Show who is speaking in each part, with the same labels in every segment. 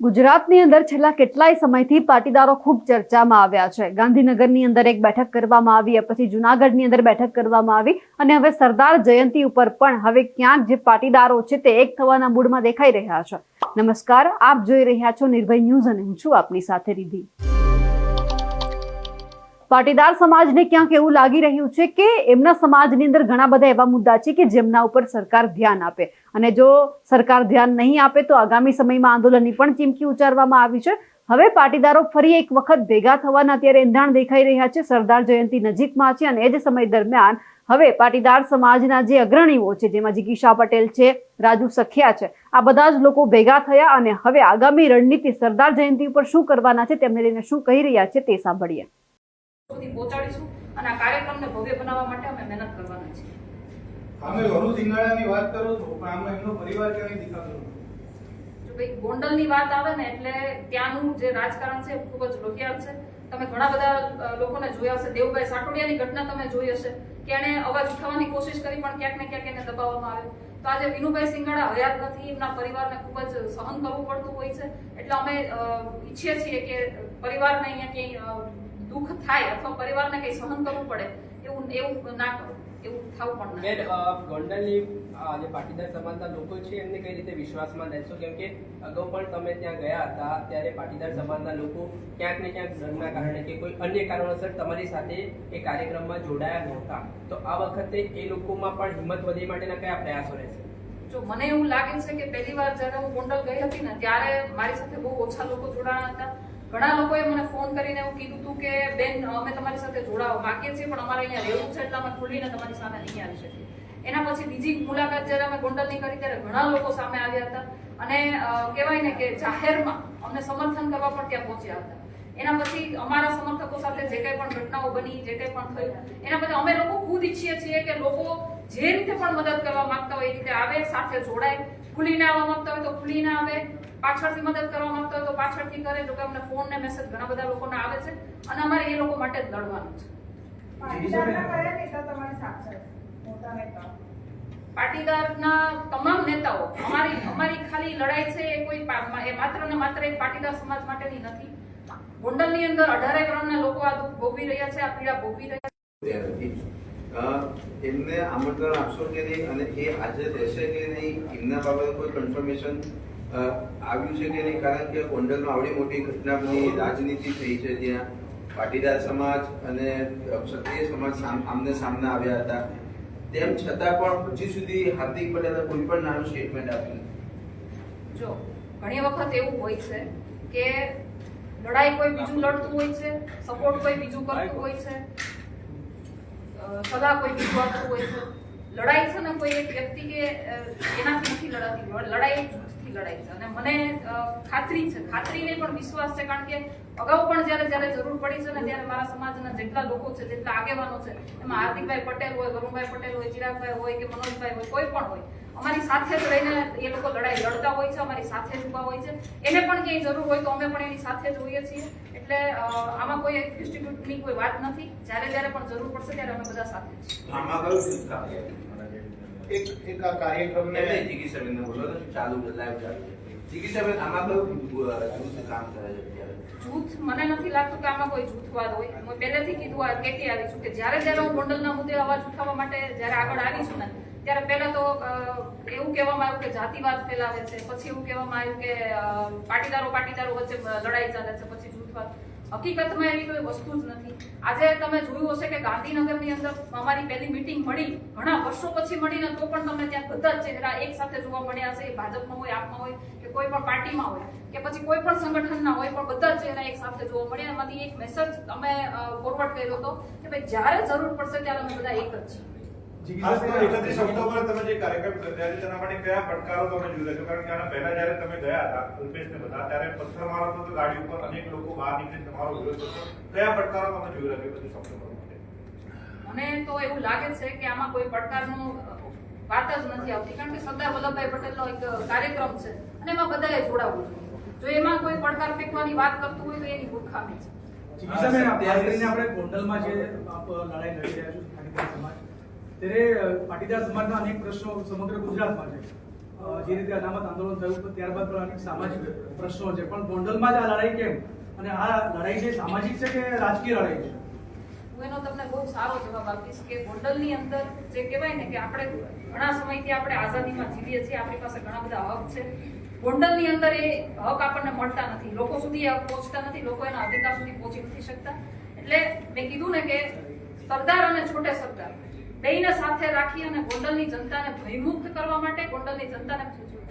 Speaker 1: ગુજરાતની અંદર છેલ્લા કેટલાય સમયથી પાટીદારો ખૂબ ચર્ચામાં આવ્યા છે. ગાંધીનગરની અંદર એક બેઠક કરવામાં આવી પછી જુનાગઢની અંદર બેઠક કરવામાં આવી અને હવે સરદાર જયંતિ ઉપર પણ હવે ક્યાંક જે પાટીદારો છે તે એક થવાના મૂડમાં દેખાઈ રહ્યા છે. નમસ્કાર, આપ જોઈ રહ્યા છો નિર્ભય ન્યૂઝ અને હું છું આપની સાથે રીધી. પાટીદાર સમાજને ક્યાંક એવું લાગી રહ્યું છે કે એમના સમાજની અંદર ઘણા બધા એવા મુદ્દા છે કે જેમના ઉપર સરકાર ધ્યાન આપે. અને જો સરકાર ધ્યાન નહીં આપે તો આગામી સમયમાં આંદોલનની પણ ચીમકી ઉચ્ચારવામાં આવી છે. હવે પાટીદારો ફરી એક વખત ભેગા થવાના અત્યારે એંધાણ દેખાઈ રહ્યા છે. સરદાર જયંતિ નજીકમાં છે અને એ જ સમય દરમિયાન હવે પાટીદાર સમાજના જે અગ્રણીઓ છે, જેમાં જીગીશા પટેલ છે, રાજુ સખિયા છે, આ બધા જ લોકો ભેગા થયા અને હવે આગામી રણનીતિ સરદાર જયંતિ ઉપર શું કરવાના છે તેમને લઈને શું કહી રહ્યા છે તે સાંભળીએ.
Speaker 2: પહોંચાડીશું અને આ કાર્યક્રમને ભવ્ય બનાવવા માટે અમે મહેનત કરવાના છીએ.
Speaker 3: અમે વરુ સિંગાડાની વાત કરો છો, પણ આમાં એમનો પરિવાર ક્યાંય દેખાતો નથી.
Speaker 2: ભાઈ ગોંડલની વાત આવે ને એટલે ત્યાંનું જે રાજકારણ છે ખૂબ જ લોહિયાળ છે. તમે ઘણા બધા લોકોને જોયા હશે. દેવભાઈ સાટોડિયાની ઘટના તમે જોઈ હશે. કે એણે અવાજ ઉઠાવવાની કોશિશ કરી, પણ ક્યાંક ને ક્યાંક એને દબાવવામાં આવ્યો તો આજે વિનુભાઈ સિંગાડા હયાત નથી. એમના પરિવારને ખૂબ જ સહન કરવું પડતું હોય છે. એટલે અમે ઈચ્છીએ છીએ કે પરિવારને અહીંયા ક્યાંય દુઃખ થાય અથવા પરિવારને કંઈ સહન કરવું પડે, એવું એવું ના કરો. એવું થવું પણ ના
Speaker 4: બેન ગોંડલની જે પાટીદાર સમાજના લોકો છે એમને કઈ રીતે વિશ્વાસમાં લેશો? કેમ કે અગાઉ પણ તમે ત્યાં ગયા હતા ત્યારે પાટીદાર સમાજના લોકો ક્યાંક ને ક્યાંક ડરના કારણે કે કોઈ અન્ય કારણોસર તમારી સાથે એ કાર્યક્રમમાં જોડાયા નહોતા. તો આ વખતે એ લોકોમાં પણ હિંમત વધે માટેના કયા પ્રયાસો રહેશે?
Speaker 2: જો મને એવું લાગે છે કે પહેલી વાર જ્યારે હું ગોંડલ ગઈ હતી ને ત્યારે મારી સાથે બહુ ઓછા લોકો જોડાણા હતા. ઘણા લોકોએ મને ફોન કરીને એવું કીધું હતું કે, બેન, અમે તમારી સાથે જોડાવા માંગીએ છીએ, પણ અમારે અહીંયા રહેવું છે એટલે અમે ખુલીને તમારી સામે નહીં આવી શકીએ. એના પછી બીજી મુલાકાત જ્યારે અમે ગોંડલની કરી ત્યારે ઘણા લોકો સામે આવ્યા હતા. અને કહેવાય ને કે જાહેરમાં અમને સમર્થન કરવા પણ ત્યાં પહોંચ્યા હતા. એના પછી અમારા સમર્થકો સાથે જે કંઈ પણ ઘટનાઓ બની, જે કંઈ પણ થયું, એના પછી અમે લોકો ખુદ ઈચ્છીએ છીએ કે લોકો જે રીતે પણ મદદ કરવા માંગતા હોય એ રીતે આવે, સાથે જોડાય. ખુલીને આવવા માંગતા હોય તો ખુલીને આવે. પાછળથી મદદ કરવા માંગતા હોય તો પાછળથી કરે. જો કે અમને ફોન ને મેસેજ ઘણા બધા લોકોને આવે છે અને અમારે એ લોકો માટે જ લડવાનું છે.
Speaker 5: પાટીદારના
Speaker 2: તમામ નેતાઓ અમારી અમારી ખાલી લડાઈ છે એ કોઈ એ માત્ર ને માત્ર એક પાટીદાર સમાજ માટેની નથી. ગોંડલની અંદર અઢારે ગ્રામના લોકો આ દુઃખ ભોગવી રહ્યા છે આ પીડા ભોગવી રહ્યા છે.
Speaker 6: એમને આમંત્રણ આપશો કે નહીં અને એ હાજર રહેશે કે નહીં, એમના બાબતે કોઈ કન્ફર્મેશન આવ્યું છે કે નહીં? કારણ કે ગોંડલમાં આવડી મોટી ઘટના બની રાજનીતિ થઈ છે ત્યાં પાટીદાર સમાજ અને ક્ષત્રિય સમાજ આમને સામને આવ્યા હતા. તેમ છતાં પણ હજી સુધી હાર્દિક પટેલે કોઈ પણ નાનું સ્ટેટમેન્ટ આપ્યું
Speaker 2: જો, ઘણી વખત એવું હોય છે કે લડાઈ કોઈ બીજું લડતું હોય છે સપોર્ટ કોઈ બીજું કરતું હોય છે સલાહ કોઈ વિવાદ હોય છે લડાઈ છે ને કોઈ એક વ્યક્તિ કે એનાથી નથી લડાતી લડાઈ જૂથથી લડાઈ છે. અને મને ખાતરી છે, ખાતરીને પણ વિશ્વાસ છે, કારણ કે અગાઉ પણ જ્યારે જ્યારે જરૂર પડી છે ને ત્યારે મારા સમાજના જેટલા લોકો છે, જેટલા આગેવાનો છે, એમાં હાર્દિકભાઈ પટેલ હોય, વરુણભાઈ પટેલ હોય, ચિરાગભાઈ હોય કે મનોજભાઈ હોય, કોઈ પણ હોય, અમારી સાથે જ રહીને એ લોકો લડાઈ લડતા હોય છે, અમારી સાથે જ ઊભા હોય છે. એને પણ ક્યાંય જરૂર હોય તો અમે પણ એની સાથે જ હોઈએ છીએ. એટલે આમાં કોઈ ડિસ્ટ્રીબ્યુટની કોઈ વાત નથી. જ્યારે જ્યારે પણ જરૂર પડશે ત્યારે અમે બધા સાથે છીએ.
Speaker 6: આમાં કયું સંસ્થા
Speaker 3: એક એક આ કાર્યક્રમને
Speaker 6: એટલે ચિકિત્સાબેનને બોલો ચાલુ લાઈવ ચાલુ જીગી ચિકિત્સાબેન, આમાં કયું જૂથ કામ કરે છે
Speaker 2: જૂથ? મને નથી લાગતું કે આમાં કોઈ જૂથવાદ હોય. હું પહેલેથી કીધું આ કેતી આવી છું કે જ્યારે જ્યારે હું ગોંડલના મુદ્દે અવાજ ઉઠાવવા માટે જ્યારે આગળ આવી છું ને ત્યારે પહેલા તો એવું કહેવામાં આવ્યું કે જાતિવાદ ફેલાવે છે, પછી એવું કહેવામાં આવ્યું કે પાટીદારો પાટીદારો વચ્ચે લડાઈ ચાલે છે, પછી જૂથવાદ. હકીકતમાં એવી કોઈ વસ્તુ જ નથી. આજે તમે જોયું હશે કે ગાંધીનગરની અંદર અમારી પહેલી મિટિંગ મળી, ઘણા વર્ષો પછી મળીને તો પણ તમને ત્યાં બધા જ ચહેરા એક સાથે જોવા મળ્યા છે એ ભાજપમાં હોય, આપમાં હોય, કે કોઈ પણ પાર્ટીમાં હોય, કે પછી કોઈ પણ સંગઠનના હોય, પણ બધા જ ચહેરા એક સાથે જોવા મળ્યા. એમાંથી એક મેસેજ અમે ફોરવર્ડ કર્યો હતો કે ભાઈ જ્યારે જરૂર પડશે ત્યારે અમે બધા એક જ છીએ.
Speaker 3: ખાસ તો 31 ઓક્ટોબરે તમે જે કાર્યક્રમ કર્યો તેના માટે કયા પડકારો તમે જોયા છો? કારણ કે આના પહેલા જ્યારે તમે ગયા હતા અલ્પેશને બધા ત્યારે પથ્થરમારો થતો ગાડી ઉપર અનેક લોકો બહાર નીકળી તમારો વિરોધ કરતો કયા પડકારો તમે જોયા છે 31 ઓક્ટોબર
Speaker 2: મને તો એવું લાગે છે કે આમાં કોઈ પડકારનું વાત જ નથી આવતી કારણ કે સરદાર વલ્લભભાઈ પટેલનો એક કાર્યક્રમ છે અને એમાં બધાએ જોડાવું જોઈએ. જો એમાં કોઈ પડકાર ફેંકવાની વાત કરતું હોય તો એની ભૂખામી છે.
Speaker 7: આપણે ગોંડલમાં જે લડાઈ લડી રહ્યા છો ત્યારે પાટીદાર સમાજના અનેક પ્રશ્નો સમગ્ર ગુજરાતમાં છે. જે રીતે અનામત આંદોલન થયું ત્યારબાદ પણ અનેક સામાજિક પ્રશ્નો છે. પણ ગોંડલમાં જ આ લડાઈ કેમ? અને આ લડાઈ જે સામાજિક છે કે રાજકીય લડાઈ છે?
Speaker 2: હું એનો તમને બહુ સારો જવાબ આપીશ કે ગોંડલની અંદર જે કહેવાય ને કે આપણે ઘણા સમયથી આપણે આઝાદીમાં જીવીએ છીએ, આપણી પાસે ઘણા બધા હક છે. ગોંડલની અંદર એ હક આપણને મળતા નથી. લોકો સુધી એ પહોંચતા નથી, લોકો એના અધિકાર સુધી પહોંચી નથી શકતા. એટલે મેં કીધું ને કે સરદાર અને છોટે સરદાર. બેયને સાથે રાખી અને ગોંડલની જનતાને ભયમુક્ત કરવા માટે ગોંડલની જનતાને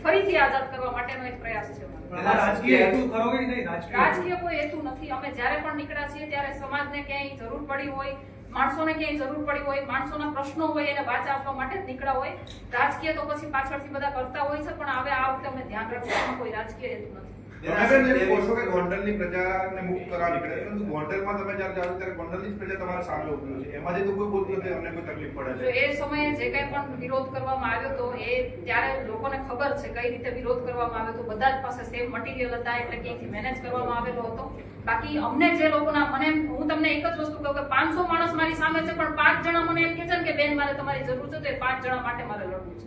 Speaker 2: ફરીથી આઝાદ કરવા માટેનો એક પ્રયાસ છે.
Speaker 7: રાજકીય હેતુ ખરો કે નહીં? રાજકીય
Speaker 2: રાજકીય કોઈ હેતુ નથી. અમે જ્યારે પણ નીકળ્યા છીએ ત્યારે સમાજને ક્યાંય જરૂર પડી હોય માણસોને ક્યાંય જરૂર પડી હોય માણસોના પ્રશ્નો હોય એને વાચા આપવા માટે જ નીકળ્યા હોય. રાજકીય તો પછી પાછળથી બધા કરતા હોય છે પણ હવે આ વખતે અમે ધ્યાન રાખવાનું કોઈ રાજકીય હેતુ નથી.
Speaker 3: ગોંડલની પ્રજાને મુક્ત કરવા નીકળે પરંતુ ગોંડલમાં તમે જ્યારે જાઓ ત્યારે ગોંડલની પ્રજા તમારા સામે ઊભી હોય છે. એમાંથી તો કોઈ બોલતું નથી અમને કોઈ તકલીફ પડે છે.
Speaker 2: એ સમયે જે કંઈ પણ વિરોધ કરવામાં આવ્યો તો એ ત્યારે લોકોને ખબર છે કઈ રીતે વિરોધ કરવામાં આવ્યો તો બધા જ પાસે સેમ મટીરિયલ હતા એટલે ક્યાંયથી મેનેજ કરવામાં આવેલો હતો. બાકી અમને જે લોકોના મને હું તમને એક જ વસ્તુ કહું કે પાંચસો માણસ મારી સામે છે પણ પાંચ જણા મને એમ કે છે ને કે બેન મારે તમારી જરૂર છે તો એ પાંચ જણા માટે મારે લડવું છે.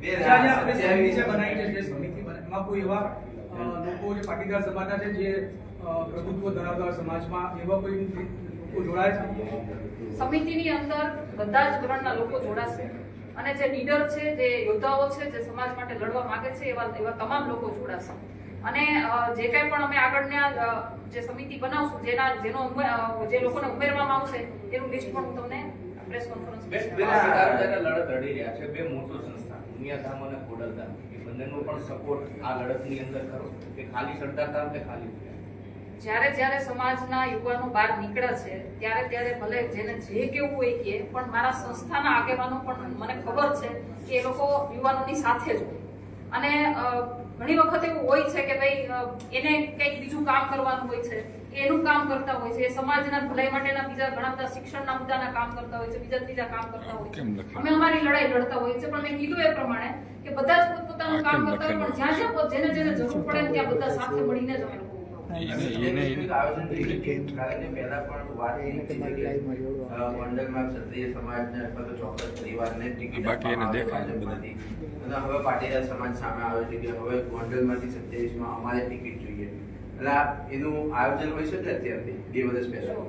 Speaker 6: બે
Speaker 7: બનાવી સમિતિ એમાં કોઈ એવા લોકો જે પાટીદાર સમાજના છે જે પ્રભુત્વ ધરાવતા સમાજમાં એવા કોઈ લોકો જોડાય છે?
Speaker 2: સમિતિની અંદર બધા જ ધોરણના લોકો જોડાશે. અને જે લીડર છે જે યોદ્ધાઓ છે જે સમાજ માટે લડવા માંગે છે એવા એવા તમામ લોકો જોડાશે. અને જે કંઈ પણ અમે આગળના જે સમિતિ બનાવશું જેના જેનો જે લોકોને ઉમેરવામાં આવશે એનું લિસ્ટ પણ હું તમને પ્રેસ કોન્ફરન્સ
Speaker 8: બે લડત લડી રહ્યા છે બે મોટો સંસ્થા ઉમિયાધામ અને ખોડલધામ એ બંનેનો પણ સપોર્ટ આ લડતની અંદર કરો કે ખાલી સરદારધામ કે ખાલી
Speaker 2: જ્યારે જ્યારે સમાજના યુવાનો બહાર નીકળે છે, ત્યારે ત્યારે ભલે જેને જે કેવું હોય કે પણ મારા સંસ્થાના આગેવાનો પણ મને ખબર છે કે એ લોકો યુવાનોની સાથે જ હોય. અને ઘણી વખત એવું હોય છે કે ભાઈ એને કંઈક બીજું કામ કરવાનું હોય છે. એનું કામ કરતા હોય છે એ સમાજના ભલાઈ માટેના બીજા ઘણા બધા શિક્ષણના મુદ્દાના કામ કરતા હોય છે બીજા ત્રીજા કામ કરતા હોય છે. અમે અમારી લડાઈ લડતા હોય છે પણ મેં કીધું એ પ્રમાણે કે બધા જ પોતપોતાનું કામ કરતા હોય પણ જ્યાં જ્યાં જેને જેને જરૂર પડે ત્યાં બધા સાથે મળીને જ અમે
Speaker 9: બાકી એને દેખાય
Speaker 6: હવે પાટીદાર સમાજ સામે આવે છે કે હવે ગોંડલમાંથી સત્યાવીસમાં અમારે ટિકિટ જોઈએ. એનું આયોજન હોય શકે અત્યારથી, બે વર્ષ પહેલા.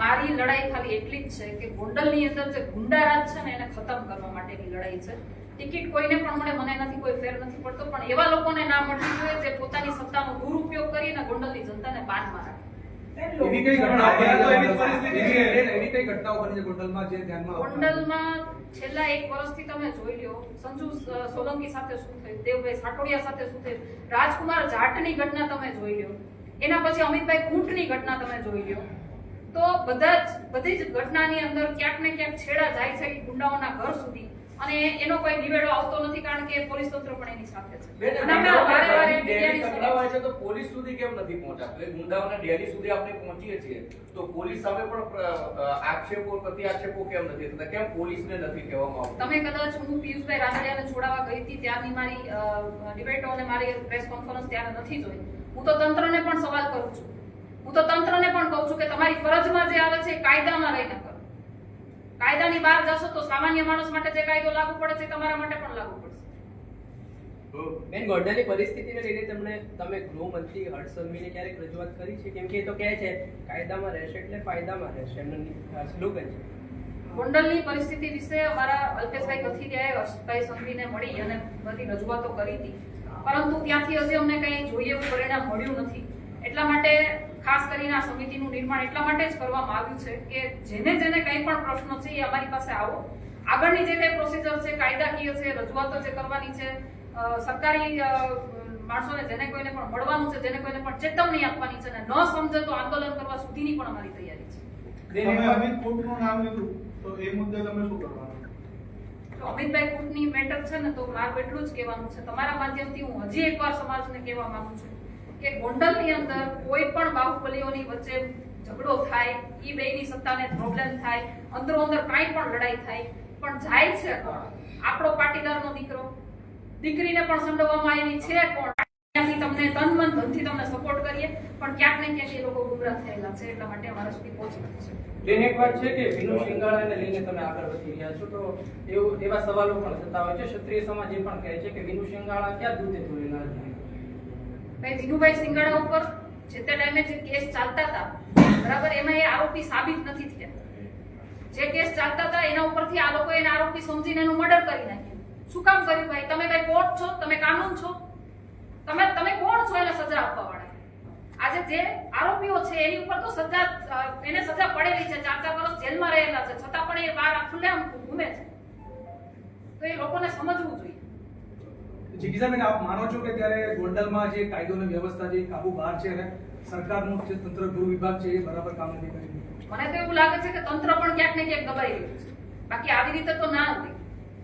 Speaker 2: મારી લડાઈ ખાલી એટલી જ છે કે ગોંડલની અંદર જે ગુંડારાજ છે ને એને ખતમ કરવા માટેની લડાઈ છે. ટિકિટ કોઈને પણ મળે, મને નથી કોઈ ફેર નથી પડતો, પણ એવા લોકોને ના મળવી જોઈએ જે પોતાની સત્તાનો દુરુપયોગ કરીને ગોંડલની જનતાને બાનમાં રાખે.
Speaker 7: એવી કઈ ઘટના તો એવી પરિસ્થિતિ છે. એવી કઈ ઘટનાઓ બની છે ગોંડલમાં જે ધ્યાનમાં
Speaker 2: ગોંડલમાં છેલ્લા એક વર્ષથી તમે જોઈ લ્યો સંજુ સોલંકી સાથે શું થયું? દેવભાઈ સાટોડિયા સાથે શું થયું? રાજકુમાર જાટની ઘટના તમે જોઈ લ્યો. એના પછી અમિતભાઈ કુંટની ઘટના તમે જોઈ લ્યો. તો બધા જ બધી જ ઘટનાની અંદર ક્યાંક ને ક્યાંક છેડા જાય છે કે ગુંડાઓના ઘર સુધી. અને એનો કોઈ નિવેડો આવતો નથી કારણ કે પોલીસ તંત્ર પણ એની સાથે છે. અને અમે વારે વારે મીડિયાની
Speaker 8: છે તો પોલીસ સુધી કેમ નથી પહોંચાતું? ગુંડાઓને ડેલી સુધી આપણે પહોંચીએ છીએ. તો પોલીસ સામે પણ આક્ષેપો પ્રતિ આક્ષેપો કેમ નથી થતા? કેમ પોલીસને નથી કહેવામાં આવતું?
Speaker 2: તમે કદાચ હું પિયુષભાઈ રાદડિયાને છોડાવવા ગઈ હતી ત્યારની મારી ડિબેટો અને મારી પ્રેસ કોન્ફરન્સ ત્યારે નથી જોઈ. હું તો તંત્રને પણ સવાલ કરું છું. હું તો તંત્રને પણ કહું છું કે તમારી ફરજમાં જે આવે છે કાયદામાં રહીને કરો. કાયદાની બહાર જશો તો સામાન્ય માણસ માટે જે કાયદો લાગુ પડે છે તમારા માટે પણ લાગુ પડશે.
Speaker 4: બેન ગોંડલની પરિસ્થિતિને લઈને તમને તમે ગૃહમંત્રી હર્ષદમીને ક્યારેક રજૂઆત કરી છે? કેમ કે એ તો કહે છે કાયદામાં રહેશે એટલે ફાયદામાં રહેશે. એમનું સ્લોગન છે.
Speaker 2: ગોંડલની પરિસ્થિતિ વિશે અમારા અલ્પેશભાઈ કથિરિયાએ હર્ષભાઈ સંઘવીને મળી અને બધી રજૂઆતો કરી હતી. પરંતુ ત્યાંથી હજી અમને કંઈ જોઈએ એવું પરિણામ મળ્યું નથી. એટલા માટે ખાસ કરીને આ સમિતિનું નિર્માણ એટલા માટે જ કરવામાં આવ્યું છે કે જેને જેને કંઈ પણ પ્રશ્નો છે એ અમારી પાસે આવો. આગળની જે કંઈ પ્રોસિજર છે કાયદાકીય છે રજૂઆતો જે કરવાની છે સરકારી માણસોને જેને કોઈને પણ મળવાનું છે જેને કોઈને પણ ચેતવણી આપવાની છે અને ન સમજે તો આંદોલન કરવા સુધીની પણ અમારી તૈયારી છે.
Speaker 7: નામ લીધું તો એ મુદ્દે તમે શું કરવાનું?
Speaker 2: અમિતભાઈ કુટની મેટર છે ને તો મારું એટલું જ કહેવાનું છે. તમારા માધ્યમથી હું હજી એકવાર સમાજને કહેવા માંગુ છું. કે ગોંડલની અંદર કોઈ પણ બાહુબલીઓની વચ્ચે ઝઘડો થાય એ બેની સત્તાને પ્રોબ્લેમ થાય, અંદરો અંદર કાંઈ પણ લડાઈ થાય, પણ જાય છે કોણ? આપણો પાટીદારનો દીકરો. દીકરીને પણ સંડોવવામાં આવી છે કોણ? ત્યાંથી તમને તન મન ધનથી તમને સપોર્ટ કરીએ, પણ ક્યાંક ને ક્યાંક એ લોકો ગુમરાહ થયેલા છે, એટલા માટે અમારા સુધી પહોંચી શકતા
Speaker 4: બેન, એક વાત છે કે વિનુ શિંગાળાને લઈને તમે આગળ વધી રહ્યા છો, તો એવું એવા સવાલો પણ થતા હોય છે. ક્ષત્રિય સમાજ એ પણ કહે છે કે વિનુ શિંગાળા ક્યાં દૂધે ધોયેલા
Speaker 2: ભાઈ દિનુભાઈ સિંગાડા ઉપર જે તે ટાઈમે જે કેસ ચાલતા હતા, બરાબર, એમાં એ આરોપી સાબિત નથી થયા. જે કેસ ચાલતા હતા, એના ઉપરથી આ લોકો એને આરોપી સમજીને એનું મર્ડર કરી નાખ્યું. શું કામ કર્યું ભાઈ? તમે ભાઈ કોર્ટ છો? તમે કાનૂન છો? તમે તમે કોણ છો એને સજા આપવા વાળા આજે જે આરોપીઓ છે, એની ઉપર તો સજા, એને સજા પડેલી છે. ચાર ચાર વર્ષ જેલમાં રહેલા છે. છતાં પણ એ બહાર ખુલ્લેઆમ ઘૂમે છે. તો એ લોકોને સમજવું જોઈએ.
Speaker 7: જિગીઝાબેન આપ માનો છો કે ત્યારે ગોંડલમાં જે કાયદો અને વ્યવસ્થા જે કાબુ બહાર છે અને સરકારનું જે તંત્ર ગૃહ વિભાગ છે એ બરાબર કામ નથી કરી રહ્યું?
Speaker 2: મને તો એવું લાગે છે કે તંત્ર પણ ક્યાંક ને ક્યાંક દબાઈ રહ્યું છે. બાકી આવી રીતે તો ના હતી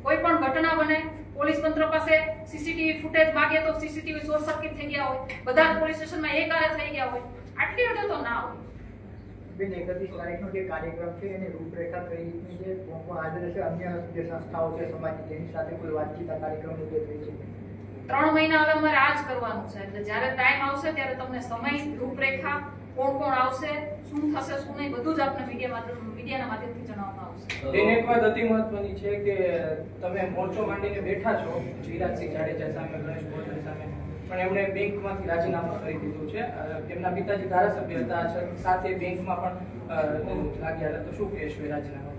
Speaker 2: કોઈ પણ ઘટના બને પોલીસ તંત્ર પાસે સીસીટીવી ફૂટેજ માગે તો સીસીટીવી શોર્ટ સર્કિટ થઈ ગયા હોય બધા જ પોલીસ સ્ટેશનમાં એકારે થઈ ગયા હોય આટલી હદે તો ના હોય.
Speaker 9: બેન એકત્રીસ તારીખનો જે કાર્યક્રમ છે એની રૂપરેખા કઈ રીતની છે કોણ કોણ હાજર છે અન્ય જે સંસ્થાઓ છે સમાજની તેની સાથે કોઈ વાતચીત આ કાર્યક્રમ જે થઈ છે?
Speaker 2: ત્રણ મહિના હવે અમારે આ જ કરવાનું છે. એટલે જ્યારે ટાઈમ આવશે ત્યારે તમને સમય, રૂપરેખા, કોણ કોણ આવશે, શું થશે, શું નહીં, બધું જ આપણે મીડિયા મીડિયાના માધ્યમથી જણાવવામાં આવશે.
Speaker 4: એક વાત અતિ મહત્વની છે કે તમે મોરચો માંડીને બેઠા છો વિરાજસિંહ જાડેજા સામે, ગણેશ ગોરધન સામે, પણ એમણે બેંકમાંથી રાજીનામું કરી દીધું છે. એમના પિતાજી ધારાસભ્ય હતા, સાથે બેંકમાં પણ લાગ્યા હતા. તો શું કહેશો એ રાજીનામા?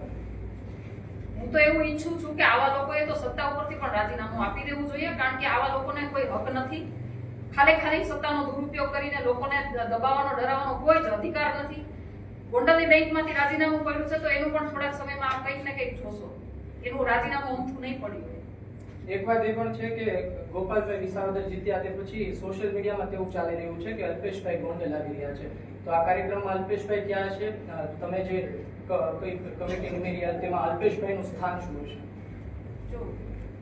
Speaker 2: હું તો એવું ઈચ્છું છું કે આવા લોકોએ તો સત્તા ઉપરથી પણ રાજીનામું આપી દેવું જોઈએ, કારણ કે આવા લોકોને કોઈ હક નથી. ખાલી ખાલી સત્તાનો દુરુપયોગ કરીને લોકોને દબાવવાનો, ડરાવવાનો કોઈ જ અધિકાર નથી. ગોંડલની બેંકમાંથી રાજીનામું પડ્યું છે તો એનું પણ થોડાક સમયમાં આપ કંઈક ને કંઈક જોશો. એનું રાજીનામું અમથું નહીં પડ્યું
Speaker 4: એક વાત એ પણ છે કે ગોપાલભાઈ વિસાવદર જીત્યા તે પછી સોશિયલ મીડિયામાં તેવું ચાલી રહ્યું છે કે અલ્પેશભાઈ ગોંડલ આવી રહ્યા છે. તો આ કાર્યક્રમમાં અલ્પેશભાઈ ક્યાં છે. તમે જે કઈ કોઈ કમિટી નિમેરી તેમાં અલ્પેશભાઈનું સ્થાન શું છે
Speaker 2: જો,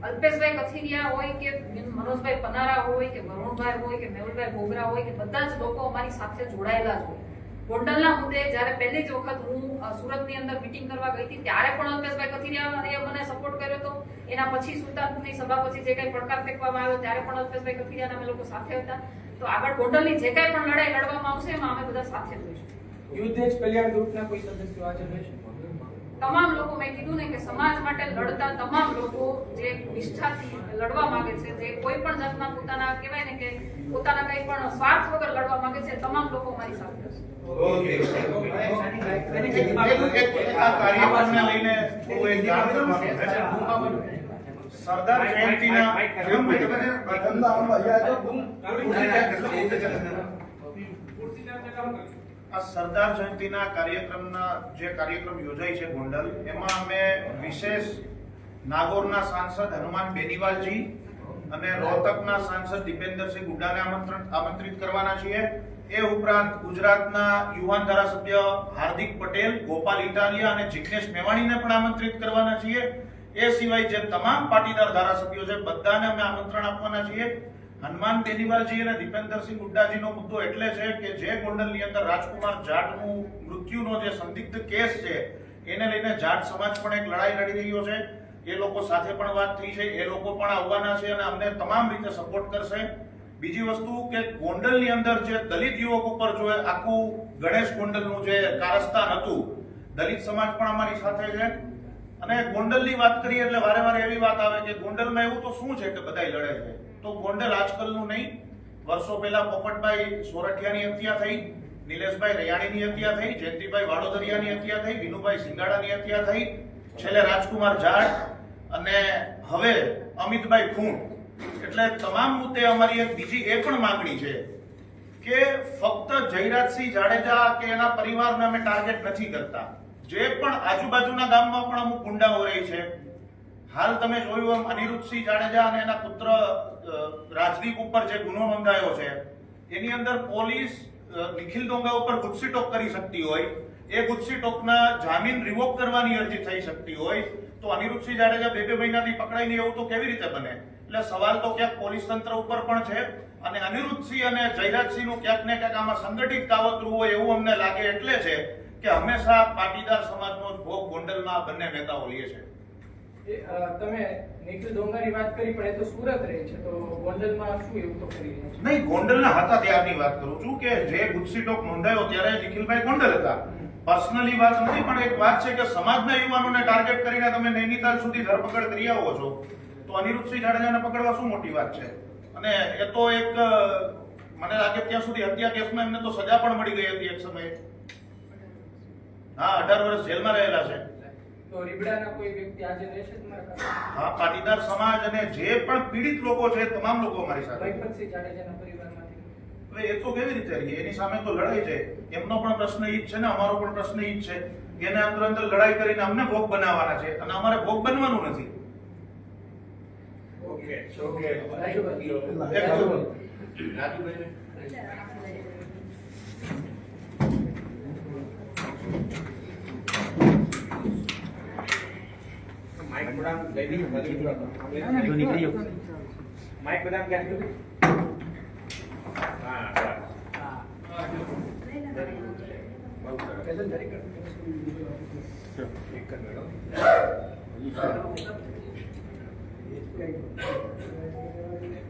Speaker 2: અલ્પેશભાઈ કથિરિયા હોય કે મનોજભાઈ પનારા હોય કે વરુણભાઈ હોય કે મેહુલભાઈ ગોગરા હોય કે બધા જ લોકો અમારી સાથે જોડાયેલા જ હોય. ગોંડલના મુદ્દે જ્યારે પહેલી જ વખત હું સુરતની અંદર મિટિંગ કરવા ગઈ હતી, ત્યારે પણ અલ્પેશભાઈ કથિરિયા મને સપોર્ટ કર્યો હતો. એના પછી સુલતાનપુરની સભા પછી જે કંઈ પડકાર ફેંકવામાં આવ્યો, ત્યારે પણ અલ્પેશભાઈ કથિરિયાના અમે લોકો સાથે હતા. તો આગળ ગોંડલની જે કાંઈ પણ લડાઈ લડવામાં આવશે એમાં અમે બધા સાથે રહીશું
Speaker 4: યુદ્ધેજ કલ્યાણ ગ્રુપના કોઈ સદસ્યો હાજર રહેશે
Speaker 2: તમામ લોકો મેં કીધું ને કે સમાજ માટે લડતા તમામ લોકો જે નિષ્ઠાથી લડવા માંગે છે જે કોઈ પણ જાતના પોતાના કહેવાય ને કે પોતાના કંઈ પણ સ્વાર્થ વગર લડવા માંગે છે તમામ લોકો મારી સાથે હશે
Speaker 3: સરદાર જયંતિના આ સરદાર જયંતિના કાર્યક્રમના જે કાર્યક્રમ યોજાય છે ગોંડલ એમાં અમે વિશેષ નાગોરના સાંસદ હનુમાન બેનીવાલજી અને રોહતકના સાંસદ દીપેન્દ્રસિંહ ગુડ્ડાને આમંત્રણ આમંત્રિત કરવાના છીએ. એ ઉપરાંત ગુજરાતના યુવાન ધારાસભ્ય હાર્દિક પટેલ ગોપાલ ઇટાલિયા અને જિગ્નેશ મેવાણીને પણ આમંત્રિત કરવાના છીએ. એ સિવાય જે તમામ પાટીદાર ધારાસભ્યો છે, બધાને અમે આમંત્રણ આપવાના છીએ. હનુમાન બેનીવાલજી અને દીપેન્દ્રસિંહ ગુડ્ડાજીનો મુદ્દો એટલે છે કે જે ગોંડલની અંદર રાજકુમાર જાટનું મૃત્યુનો જે સંદિગ્ધ કેસ છે, એને લઈને જાટ સમાજ પણ એક લડાઈ લડી રહ્યો છે. એ લોકો સાથે પણ વાત થઈ છે, એ લોકો પણ આવવાના છે અને અમને તમામ રીતે સપોર્ટ કરશે. બીજી વસ્તુ કે ગોંડલની અંદર જે દલિત યુવક ઉપર જો આખું ગણેશ ગોંડલનું જે કારસ્તાન હતું, દલિત સમાજ પણ અમારી સાથે છે. અને ગોંડલની વાત કરીએ એટલે વારે વારે એવી વાત આવે કે ગોંડલમાં એવું તો શું છે કે બધાય લડે છે? તો ગોંડલ આજકાલનું નહીં. વર્ષો પહેલા પોપટભાઈ સોરઠિયાની હત્યા થઈ, નિલેશભાઈ રૈયાણીની હત્યા થઈ, જયંતિભાઈ વાડોદરિયાની હત્યા થઈ, વિનુભાઈ સિંગાડાની હત્યા થઈ, છેલ્લે રાજકુમાર જાટ અને હવે અમિતભાઈ ખૂણ. એટલે તમામ મુદ્દે અમારી એક બીજી એ પણ માંગણી છે કે ફક્ત જયરાજસિંહ જાડેજા કે એના પરિવારને અમે ટાર્ગેટ નથી કરતા. જે પણ આજુબાજુના ગામમાં પણ અમુક ગુંડાઓ રહી છે. હાલ તમે જોયું એમ અનિરુદ્ધસિંહ જાડેજા અને એના પુત્ર રાજદીપ ઉપર જે ગુનો નોંધાયો છે, એની અંદર પોલીસ નિખિલ ડોંગા ઉપર ગુસ્સીટોક કરી શકતી હોય. એ ગુસ્સીટોકના જામીન રિવોક કરવાની અરજી થઈ શકતી હોય. તો અનિરુદ્ધસિંહ જાડેજા બે બે મહિનાથી પકડાઈ નહીં એવું તો કેવી રીતે બને? એટલે સવાલ તો ક્યાંક પોલીસ તંત્ર ઉપર પણ છે અને અનિરુદ્ધસિંહ અને જયરાજસિંહનું ક્યાંક ને ક્યાંક આમાં સંગઠિત કાવતરું હોય એવું અમને લાગે એટલે છે કે હંમેશા પાટીદાર સમાજનો ભોગ ગોંડલમાં બંને નેતાઓ લે છે.
Speaker 4: તમે નિખિલ ડોંગરની વાત કરી પણ એ તો સુરત રહે છે તો ગોંડલમાં શું એવું તો કરી
Speaker 3: નહીં ગોંડલના હતા ત્યારની વાત કરું છું કે જે ગુજસી ટોક નોંધાયો ત્યારે નિખિલભાઈ ગોંડલ હતા. પર્સનલી વાત નથી પણ એક વાત છે કે સમાજના યુવાનોને ટાર્ગેટ કરીને તમે નૈનીતાલ સુધી ધરપકડ કરી આવો છો તો અનિરુદ્ધસિંહ જાડેજાને પકડવા શું મોટી વાત છે? અને એ તો એક મને લાગે ત્યાં સુધી હત્યા કેસમાં એમને તો સજા પણ મળી ગઈ હતી એક સમયે. હા અઢાર વર્ષ જેલમાં રહેલા છે.
Speaker 4: તો રીબડાના કોઈ વ્યક્તિ આજે રહેશે
Speaker 3: હા પાટીદાર સમાજ અને જે પણ પીડિત લોકો છે તમામ લોકો અમારી સાથે. છે.
Speaker 4: જાડેજાના પરિવારમાંથી?
Speaker 3: હવે એ તો કેવી રીતે રહીએ એની સામે તો લડાઈ છે. એમનો પણ પ્રશ્ન ઈ જ છે ને અમારો પણ પ્રશ્ન ઈ જ છે. એને અંદર અંદર લડાઈ કરીને અમને ભોગ બનાવવાના છે અને અમારે ભોગ બનવાનું નથી.
Speaker 4: રાજુભાઈ.
Speaker 8: રાજુભાઈ. మైక్ కూడా గట్టు ఆ ఆ
Speaker 9: कैसे जारी कर
Speaker 8: एक कर मैडम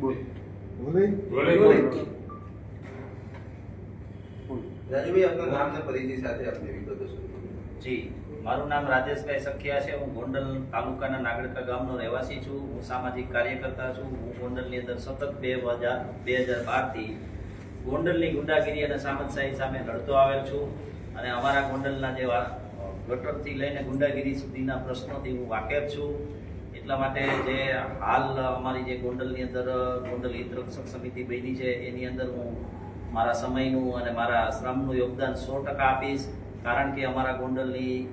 Speaker 9: बोले
Speaker 10: बोले
Speaker 4: बोले
Speaker 6: રાજુભાઈ, આપનું નામ ને પરિચય સાથે આપની વિગતો
Speaker 11: જી, મારું નામ રાજેશભાઈ સખિયા છે. હું ગોંડલ તાલુકાના નાગડકા ગામનો રહેવાસી છું. હું સામાજિક કાર્યકર્તા છું. હું ગોંડલની અંદર સતત બે હજાર બે હજાર બારથી ગોંડલની ગુંડાગીરી અને સામંતશાહી સામે લડતો આવેલ છું. અને અમારા ગોંડલના જેવા ગટરથી લઈને ગુંડાગીરી સુધીના પ્રશ્નોથી હું વાકેફ છું. એટલા માટે જે હાલ અમારી જે ગોંડલની અંદર ગોંડલ હિત રક્ષક સમિતિ બની છે, એની અંદર હું મારા સમયનું અને મારા શ્રમનું યોગદાન સો ટકા આપીશ. કારણ કે અમારા ગોંડલની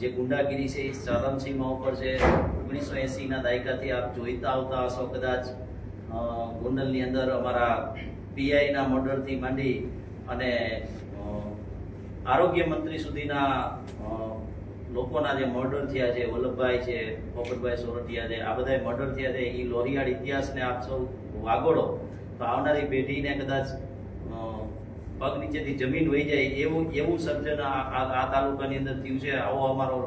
Speaker 11: જે ગુંડાગીરી છે, એ ચરમસીમા ઉપર છે. ઓગણીસો એંસીના દાયકાથી આપ જોઈતા આવતા હશો કદાચ. ગોંડલની અંદર અમારા પીઆઈના મર્ડરથી માંડી અને આરોગ્ય મંત્રી સુધીના લોકોના જે મર્ડર થયા છે, વલ્લભભાઈ છે, પોપટભાઈ સોરઠિયા છે, આ બધા મર્ડર થયા છે. એ લોહિયાળ ઇતિહાસને આપ સૌ વાગોળો. તો આવનારી પેઢીને કદાચ પગ નીચેથી જમીન વહી જાય એવું એવું સર્જન આ તાલુકાની અંદર થયું છે. આવો અમારો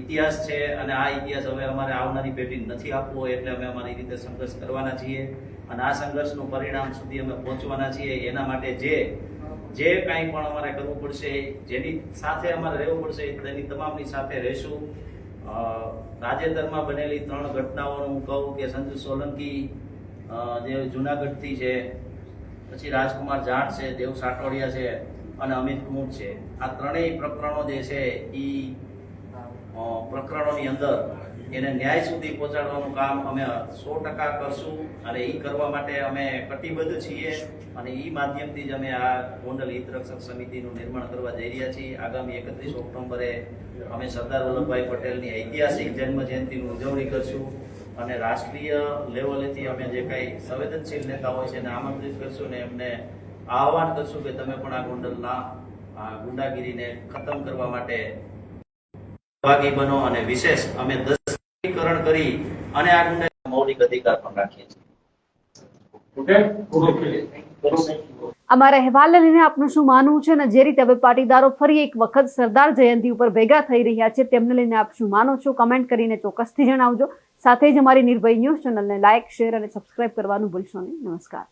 Speaker 11: ઇતિહાસ છે અને આ ઇતિહાસ હવે અમારે આવનારી પેઢી નથી આપવો એટલે અમે અમારી રીતે સંઘર્ષ કરવાના છીએ અને આ સંઘર્ષનું પરિણામ સુધી અમે પહોંચવાના છીએ. એના માટે જે જે કાંઈ પણ અમારે કરવું પડશે, જેની સાથે અમારે રહેવું પડશે, તેની તમામની સાથે રહેશું. તાજેતરમાં બનેલી ત્રણ ઘટનાઓનું હું કહું કે સંજુ સોલંકી જે જુનાગઢથી છે પછી રાજકુમાર જાટ છે, દેવ સાટોડિયા છે અને અમિત કુંટ છે. આ ત્રણેય પ્રકરણો જે છે એ પ્રકરણોની અંદર એને ન્યાય સુધી પહોંચાડવાનું કામ અમે સો ટકા કરશું અને એ કરવા માટે અમે કટિબદ્ધ છીએ અને એ માધ્યમથી જ અમે આ ગોંડલ હિતરક્ષક સમિતિનું નિર્માણ કરવા જઈ રહ્યા છીએ. આગામી એકત્રીસ ઓક્ટોબરે અમે સરદાર વલ્લભભાઈ પટેલની ઐતિહાસિક જન્મ જયંતિની ઉજવણી કરશું. અને રાષ્ટ્રીય લેવલેથી અમે જે કાંઈ સંવેદનશીલ નેતા હોય છે એને આમંત્રિત કરશું ને એમને આહવાન કરશું કે તમે પણ આ ગોંડલના ગુંડાગીરીને ખતમ કરવા માટે સહભાગી બનો અને વિશેષ અમે દસ્તીકરણ કરી અને આ ગુંડા મૌલિક અધિકાર પણ રાખીએ છીએ.
Speaker 1: અમારા અહેવાલને લઈને આપનું શું માનવું છે અને જે રીતે હવે પાટીદારો ફરી એક વખત સરદાર જયંતિ ઉપર ભેગા થઈ રહ્યા છે, તેમને લઈને આપ શું માનો છો? કમેન્ટ કરીને ચોક્કસથી જણાવજો. સાથે જ અમારી નિર્ભય ન્યૂઝ ચેનલને લાઇક, શેર અને સબસ્ક્રાઇબ કરવાનું ભૂલશો નહીં. નમસ્કાર.